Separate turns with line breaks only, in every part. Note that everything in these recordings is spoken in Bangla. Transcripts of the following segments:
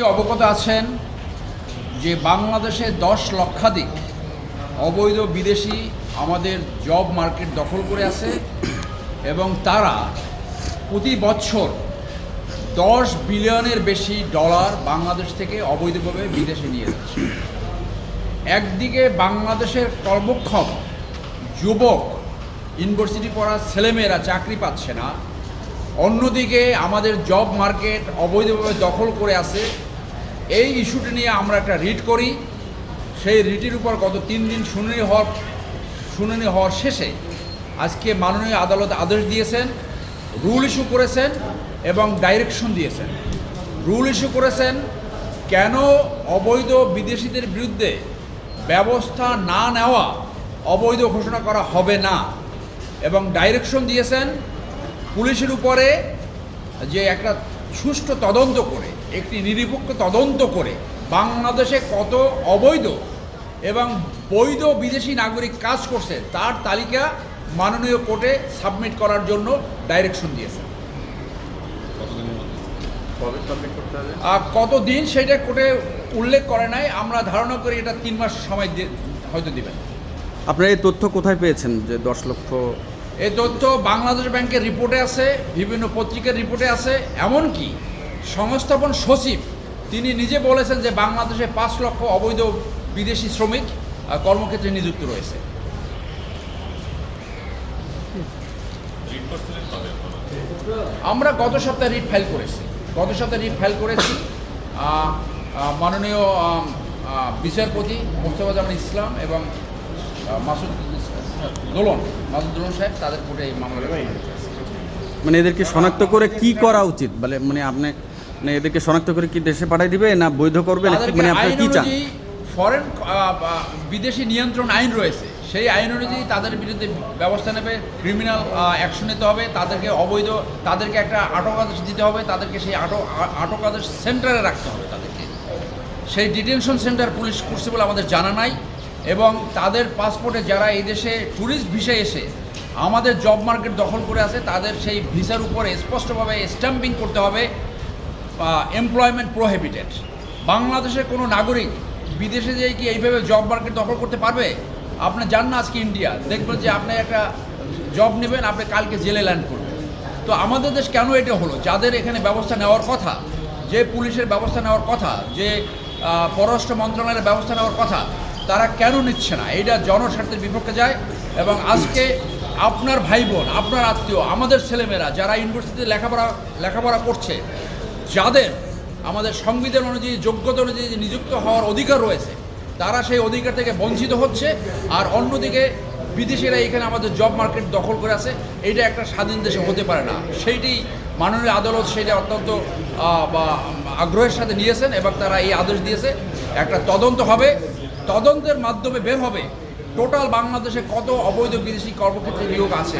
অবগত আছেন যে বাংলাদেশে দশ লক্ষাধিক অবৈধ বিদেশি আমাদের জব মার্কেট দখল করে আছে এবং তারা প্রতি বছর দশ বিলিয়নের বেশি ডলার বাংলাদেশ থেকে অবৈধভাবে বিদেশে নিয়ে যাচ্ছে। একদিকে বাংলাদেশের কর্মক্ষম যুবক ইউনিভার্সিটি পড়া ছেলেমেয়েরা চাকরি পাচ্ছে না, অন্যদিকে আমাদের জব মার্কেট অবৈধভাবে দখল করে আছে এই ইস্যুটি নিয়ে আমরা একটা রিট করি। সেই রিটের উপর গত তিন দিন শুনানি হওয়ার শুনানি হওয়ার শেষে আজকে মাননীয় আদালত আদেশ দিয়েছেন, রুল ইস্যু করেছেন এবং ডাইরেকশন দিয়েছেন। রুল ইস্যু করেছেন কেন অবৈধ বিদেশিদের বিরুদ্ধে ব্যবস্থা না নেওয়া অবৈধ ঘোষণা করা হবে না এবং ডাইরেকশন দিয়েছেন পুলিশের উপরে যে একটা সুষ্ঠু তদন্ত করে একটি নিরপেক্ষ তদন্ত করে বাংলাদেশে কত অবৈধ এবং বৈধ বিদেশি নাগরিক কাজ করছে তার তালিকা মাননীয় কোর্টে সাবমিট করার জন্য ডাইরেকশন
দিয়েছে।
আর কতদিন সেটা কোর্টে উল্লেখ করে নাই আমরা ধারণা করি এটা তিন মাস সময় হয়তো দিবেন।
আপনারা এই তথ্য কোথায় পেয়েছেন যে দশ লক্ষ?
এই তথ্য বাংলাদেশ ব্যাংকের রিপোর্টে আছে বিভিন্ন পত্রিকার রিপোর্টে আছে এমনকি সংস্থাপন সচিব, তিনি নিজে বলেছেন যে বাংলাদেশে পাঁচ লক্ষ অবৈধ বিদেশি শ্রমিক কর্মক্ষেত্রে নিযুক্ত রয়েছে। আমরা গত সপ্তাহে রিট ফাইল করেছি। গত সপ্তাহে রিট ফাইল করেছি। মাননীয় বিচারপতি মোস্তফা জামান ইসলাম এবং মাসুদ দোলন মাসুদ দোলন সাহেব তাদের কোর্টে এই মামলা
মানে এদেরকে শনাক্ত করে কি করা উচিত? বলে মানে আপনি এদেরকে শনাক্ত করে কি দেশে পাঠাই দিবে না বৈধ করবে? না মানে আপনি কি চান?
ফরেন বিদেশি নিয়ন্ত্রণ আইন রয়েছে। সেই আইন অনুযায়ী তাদের বিরুদ্ধে ব্যবস্থা নেবে ক্রিমিনাল অ্যাকশন নিতে হবে তাদেরকে অবৈধ তাদেরকে একটা আটক আদেশ দিতে হবে তাদেরকে সেই আটক আটক আদেশ সেন্টারে রাখতে হবে তাদেরকে। সেই ডিটেনশন সেন্টার পুলিশ করছে বলে আমাদের জানা নাই এবং তাদের পাসপোর্টে যারা এই দেশে ট্যুরিস্ট ভিসায় এসে আমাদের জব মার্কেট দখল করে আছে তাদের সেই ভিসার উপরে স্পষ্টভাবে স্ট্যাম্পিং করতে হবে। এমপ্লয়মেন্ট প্রোহিবিটেড বাংলাদেশের কোনো নাগরিক বিদেশে যেয়ে কি এইভাবে জব মার্কেট দখল করতে পারবে? আপনি যান না আজকে ইন্ডিয়া দেখবেন যে আপনি একটা জব নেবেন, আপনি কালকে জেলে ল্যান্ড করবেন। তো আমাদের দেশ কেন এটা হলো? যাদের এখানে ব্যবস্থা নেওয়ার কথা, যে পুলিশের ব্যবস্থা নেওয়ার কথা, যে পররাষ্ট্র মন্ত্রণালয়ের ব্যবস্থা নেওয়ার কথা, তারা কেন নিচ্ছে না? এইটা জনস্বার্থের বিপক্ষে যায় এবং আজকে আপনার ভাই বোন, আপনার আত্মীয়, আমাদের ছেলেমেয়েরা যারা ইউনিভার্সিটিতে লেখাপড়া লেখাপড়া করছে যাদের আমাদের সংবিধান অনুযায়ী, যোগ্যতা অনুযায়ী নিযুক্ত হওয়ার অধিকার রয়েছে, তারা সেই অধিকার থেকে বঞ্চিত হচ্ছে। আর অন্যদিকে বিদেশিরা এখানে আমাদের জব মার্কেট দখল করে আছে। এটা একটা স্বাধীন দেশে হতে পারে না। সেইটি মাননীয় আদালত সেটা অত্যন্ত আগ্রহের সাথে নিয়েছেন এবং তারা এই আদেশ দিয়েছে। একটা তদন্ত হবে। তদন্তের মাধ্যমে বের হবে টোটাল বাংলাদেশে কত অবৈধ বিদেশি কর্মক্ষেত্রে নিয়োগ আছে?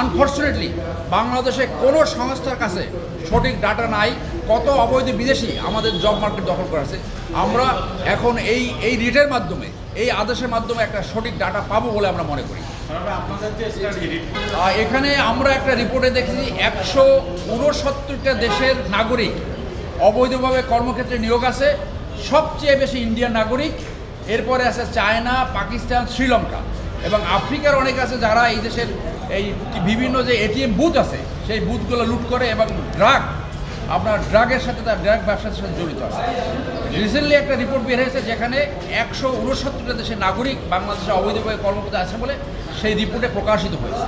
আনফর্চুনেটলি বাংলাদেশে কোনো সংস্থার কাছে সঠিক ডাটা নাই কত অবৈধ বিদেশি আমাদের জব মার্কেট দখল করে আছে। আমরা এখন এই এই রিটের মাধ্যমে এই আদেশের মাধ্যমে একটা সঠিক ডাটা পাবো বলে আমরা মনে করি। এখানে আমরা একটা রিপোর্টে দেখেছি একশো উনসত্তরটা দেশের নাগরিক অবৈধভাবে কর্মক্ষেত্রে নিয়োগ আছে। সবচেয়ে বেশি ইন্ডিয়ান নাগরিক এরপরে আছে চায়না, পাকিস্তান, শ্রীলঙ্কা। এবং আফ্রিকার অনেক আছে যারা এই দেশের এই বিভিন্ন যে এটিএম বুথ আছে, সেই বুথগুলো লুট করে এবং ড্রাগ, আপনার ড্রাগের সাথে তার ড্রাগ ব্যবসার সাথে জড়িত আছে। রিসেন্টলি একটা রিপোর্ট বের হয়েছে যেখানে একশো উনসত্তরটা দেশের নাগরিক বাংলাদেশে অবৈধভাবে কর্মরত আছে বলে সেই রিপোর্টে প্রকাশিত হয়েছে।